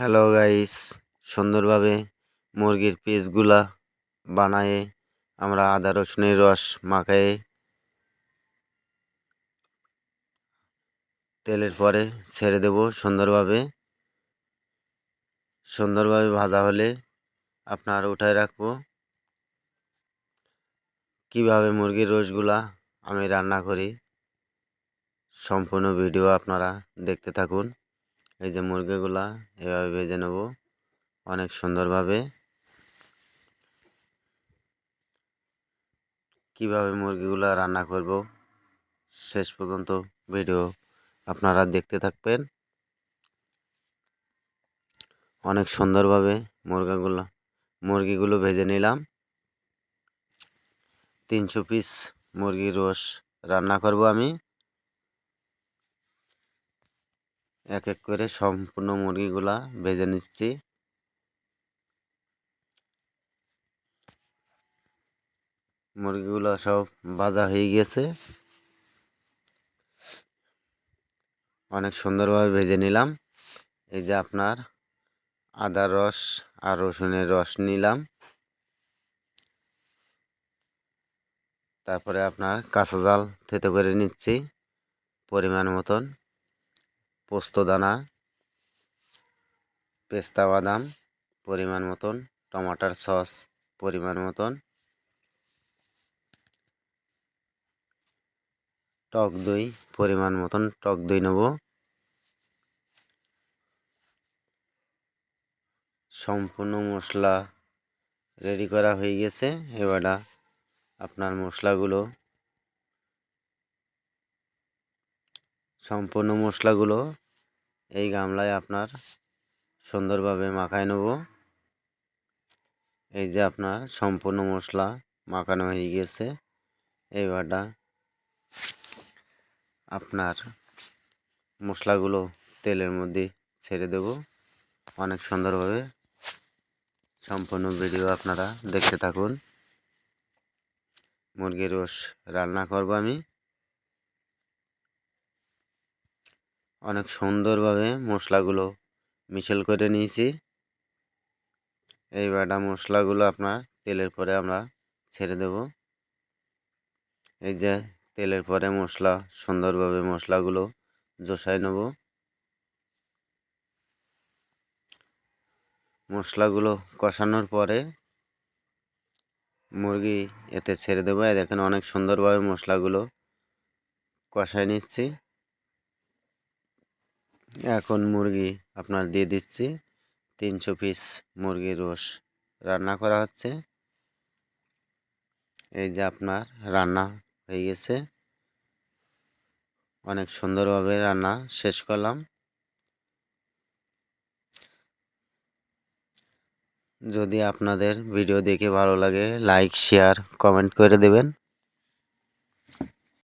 Hello guys সুন্দরভাবে মুরগির পিসগুলা বানায়ে আমরা আদা রসুনের রস মাখায়ে তেলের পরে ছেড়ে দেব সুন্দরভাবে। সুন্দরভাবে ভাজা হলে আপনার উঠায় রাখব। কীভাবে মুরগির রসগুলা আমি রান্না করি সম্পূর্ণ ভিডিও আপনারা দেখতে থাকুন। এই যে মুরগিগুলা, এভাবে ভেজে নেব অনেক সুন্দরভাবে। কীভাবে মুরগিগুলা রান্না করব, শেষ পর্যন্ত ভিডিও আপনারা দেখতে থাকবেন। অনেক সুন্দরভাবে মুরগাগুলো, মুরগিগুলো ভেজে নিলাম। তিনশো পিস মুরগির রস রান্না করব আমি। এক এক করে সম্পূর্ণ মুরগিগুলা ভেজে নিচ্ছি। মুরগিগুলো সব ভাজা হয়ে গেছে। অনেক সুন্দরভাবে ভেজে নিলাম। এই যে আপনার আদার রস আর রসুনের রস নিলাম। তারপরে আপনার কাঁচা জাল থেতে করে নিচ্ছি পরিমাণ মতন। পোস্ত দানা, পেস্তা বাদাম পরিমাণ মতন, টমাটার সস পরিমাণ মতন, টক দই পরিমাণ মতন, টক দই নেব। সম্পূর্ণ মশলা রেডি করা হয়ে গেছে। এবার আপনার মশলাগুলো সম্পূর্ণ মশলাগুলো এই গামলায় আপনার সুন্দরভাবে মাখায় নেব। এই যে আপনার সম্পূর্ণ মশলা মাখানো হয়ে গেছে। এইবারটা আপনার মশলাগুলো তেলের মধ্যে ছেড়ে দেব। অনেক সুন্দরভাবে সম্পূর্ণ ভিডিও আপনারা দেখতে থাকুন। মুরগির রস রান্না করব আমি। অনেক সুন্দরভাবে মশলাগুলো মিশেল করে নিয়েছি। এই বাটা মশলাগুলো আপনার তেলের পরে আমরা ছেড়ে দেব। এই যে তেলের পরে মশলা, সুন্দরভাবে মশলাগুলো জোসাই নেব। মশলাগুলো কষানোর পরে মুরগি এতে ছেড়ে দেবো। দেখেন অনেক সুন্দরভাবে মশলাগুলো কষাই নিচ্ছি। এখন মুরগি আপনার দিয়ে দিচ্ছি। তিনশো পিস মুরগির রস রান্না করা হচ্ছে। এই যে আপনার রান্না হয়ে গেছে। অনেক সুন্দরভাবে রান্না শেষ করলাম। যদি আপনাদের ভিডিও দেখে ভালো লাগে লাইক শেয়ার কমেন্ট করে দেবেন।